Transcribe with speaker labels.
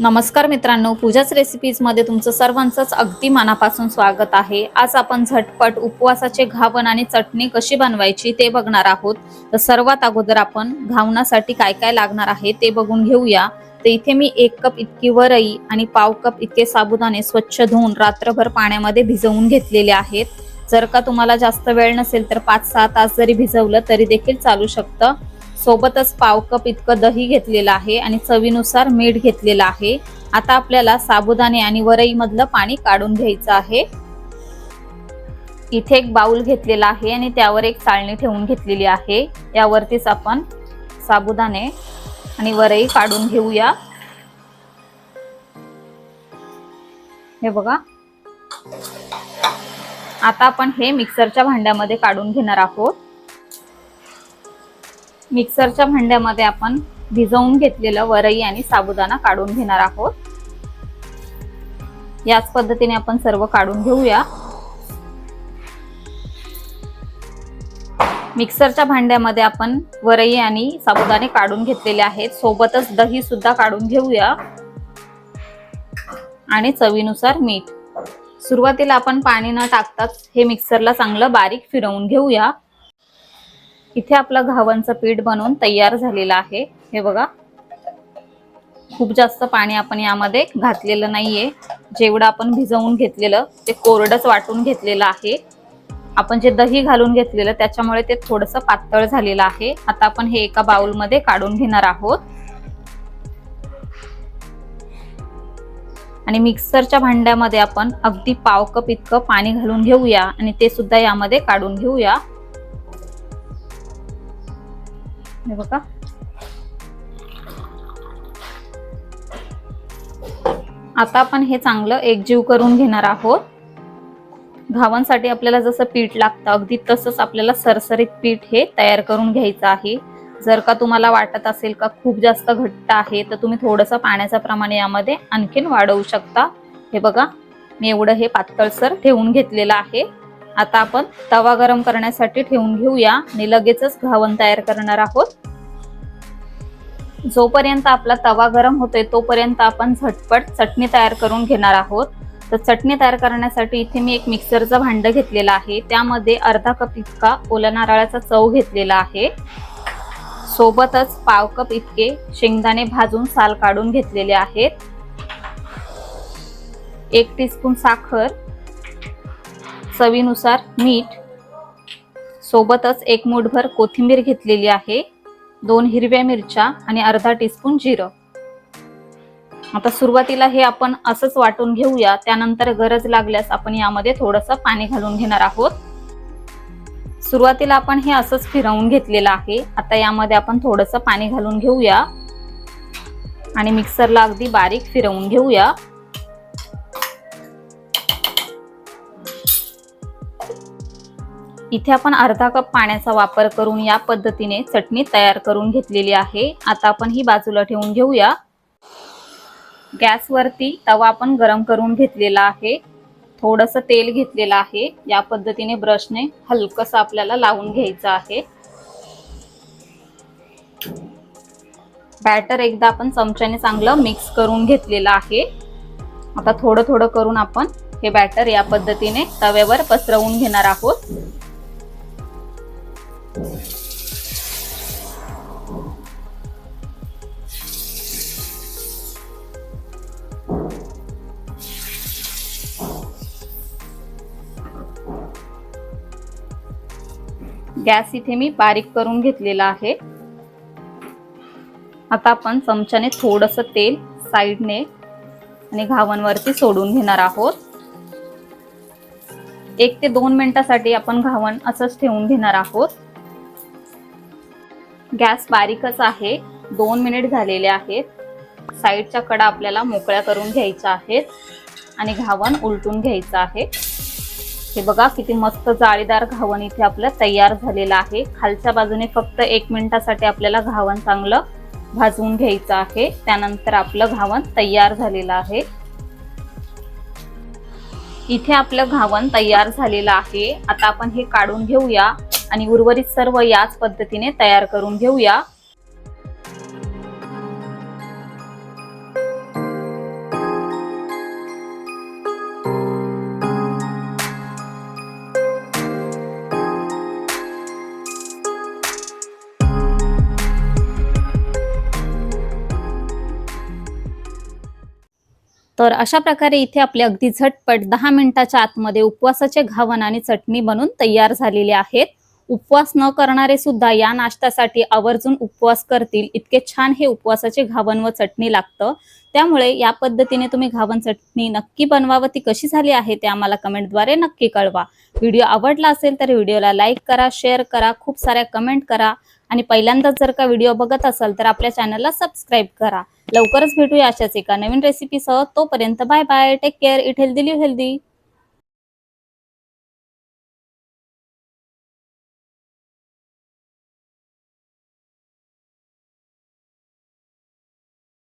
Speaker 1: नमस्कार मित्रांनो पूजाच रेसिपीजमध्ये तुमचं सर्वांचंच अगदी मनापासून स्वागत आहे. आज आपण झटपट उपवासाचे घावण आणि चटणी कशी बनवायची ते बघणार आहोत. तर सर्वात अगोदर आपण घावण्यासाठी काय काय लागणार आहे ते बघून घेऊया. तर इथे मी एक कप इतकी वरई आणि पाव कप इतके साबुदाणे स्वच्छ धुवून रात्रभर पाण्यामध्ये भिजवून घेतलेले आहेत. जर का तुम्हाला जास्त वेळ नसेल तर पाच सहा तास जरी भिजवलं तरी देखील चालू शकतं. सोबतच पाव कप इतकं दही घेतलेलं आहे आणि चवीनुसार मीठ घेतलेलं आहे. आता आपल्याला साबुदाणे आणि वरईमधलं पाणी काढून घ्यायचं आहे. इथे एक बाउल घेतलेला आहे आणि त्यावर एक चाळणी ठेवून घेतलेली आहे. यावरतीच आपण साबुदाणे आणि वरई काढून घेऊया. हे बघा. आता आपण हे मिक्सरच्या भांड्यामध्ये काढून घेणार आहोत. मिक्सरच्या भांड्यामध्ये आपण भिजवून घेतलेलं वरई आणि साबुदाणा काढून घेणार आहोत. याच पद्धतीने आपण सर्व काढून घेऊया. मिक्सरच्या भांड्यामध्ये आपण वरई आणि साबुदाणे काढून घेतलेले आहेत. सोबतच दही सुद्धा काढून घेऊया. आणि चवीनुसार मीठ. सुरुवातीला आपण पाणी न टाकताच हे मिक्सरला चांगलं बारीक फिरवून घेऊया. इथे आपलं घावांचं पीठ बनवून तयार झालेलं आहे. हे बघा. खूप जास्त पाणी आपण यामध्ये घातलेलं नाहीये. जेवढं आपण भिजवून घेतलेलं ते कोरडच वाटून घेतलेलं आहे. आपण जे दही घालून घेतलेलं त्याच्यामुळे ते थोडस पातळ झालेलं आहे. आता आपण हे एका बाउलमध्ये काढून घेणार आहोत. आणि मिक्सरच्या भांड्यामध्ये आपण अगदी पाव कप इतकं पाणी घालून घेऊया आणि ते सुद्धा यामध्ये काढून घेऊया. हे बघा आता आपण हे चांगलं एकजीव करून घेणार आहोत. घावांसाठी आपल्याला जसं पीठ लागतं अगदी तसंच आपल्याला सरसरीत पीठ हे तयार करून घ्यायचं आहे. जर का तुम्हाला वाटत असेल का खूप जास्त घट्ट आहे तर तुम्ही थोडंसं पाण्याचं प्रमाण यामध्ये आणखीन वाढवू शकता. हे बघा मी एवढं हे पातळसर ठेवून घेतलेलं आहे. आता आपण तवा गरम करण्यासाठी ठेवून घेऊया. आणि लगेचच घावन तयार करणार आहोत. जोपर्यंत आपला तवा गरम होतोय तोपर्यंत आपण झटपट चटणी तयार करून घेणार आहोत. तर चटणी तयार करण्यासाठी इथे मी एक मिक्सरचं भांडं घेतलेलं आहे. त्यामध्ये अर्धा कप इतका ओल्या नारळाचा चव घेतलेला आहे. सोबतच पाव कप इतके शेंगदाणे भाजून साल काढून घेतलेले आहेत. एक टीस्पून साखर चवीनुसार मीठ सोबतच एक मुठभर कोथिंबीर घेतलेली आहे दोन हिरव्या मिरच्या आणि अर्धा टीस्पून जिरं. आता सुरुवातीला हे आपण असंच वाटून घेऊया त्यानंतर गरज लागल्यास आपण यामध्ये थोडंसं पाणी घालून घेणार आहोत. सुरुवातीला आपण हे असंच फिरवून घेतलेलं आहे आता यामध्ये आपण थोडंसं पाणी घालून घेऊया. आणि मिक्सरला अगदी बारीक फिरवून घेऊया. इथे आपण अर्धा कप पाण्याचा वापर करून या पद्धतीने चटणी तयार करून घेतलेली आहे. आता आपण ही बाजूला ठेवून घेऊया. गॅसवरती तवा आपण गरम करून घेतलेला आहे. थोडंसं तेल घेतलेलं आहे. या पद्धतीने ब्रशने हलकंसं आपल्याला लावून घ्यायचं आहे. बॅटर एकदा आपण चमच्याने चांगलं मिक्स करून घेतलेलं आहे. आता थोडं थोडं करून आपण हे बॅटर या पद्धतीने तव्यावर पसरवून घेणार आहोत. गॅस इथे मी बारीक करून घेतलेला आहे. आता आपण चमच्याने थोडस तेल साईडने आणि घावणवरती सोडून घेणार आहोत. एक ते दोन मिनिटासाठी आपण घावण असंच ठेवून घेणार आहोत. गॅस बारीकच आहे. दोन मिनिट झालेले आहेत. साईडच्या कडा आपल्याला मोकळ्या करून घ्यायच्या आहेत आणि घावण उलटून घ्यायचं आहे. हे बघा किती मस्त जाळीदार घावण इथे आपलं तयार झालेलं आहे. खालच्या बाजूने फक्त एक मिनिटासाठी आपल्याला घावण चांगलं भाजवून घ्यायचं आहे. त्यानंतर आपलं घावण तयार झालेलं आहे. इथे आपलं घावण तयार झालेलं आहे. आता आपण हे काढून घेऊया. आणि उर्वरित सर्व याच पद्धतीने तयार करून घेऊया. तर अशा प्रकारे इथे आपले अगदी झटपट दहा मिनिटाच्या आतमध्ये उपवासाचे घावन आणि चटणी बनून तयार झालेले आहेत. उपवास न करणारे सुद्धा या नाश्त्यासाठी आवर्जून उपवास करतील. इतके छान हे उपवासाचे घावन व चटणी लागतं. त्यामुळे या पद्धतीने तुम्ही घावन चटणी नक्की बनवा व ती कशी झाली आहे ते आम्हाला कमेंटद्वारे नक्की कळवा. व्हिडिओ आवडला असेल तर व्हिडिओला लाईक करा शेअर करा खूप साऱ्या कमेंट करा. आणि पहिल्यांदाच जर का व्हिडिओ बघत असाल तर आपल्या चॅनलला सबस्क्राईब करा. लवकरच भेटूया अशाच एका नवीन रेसिपीसह तोपर्यंत bye bye. Take care eat healthy live healthy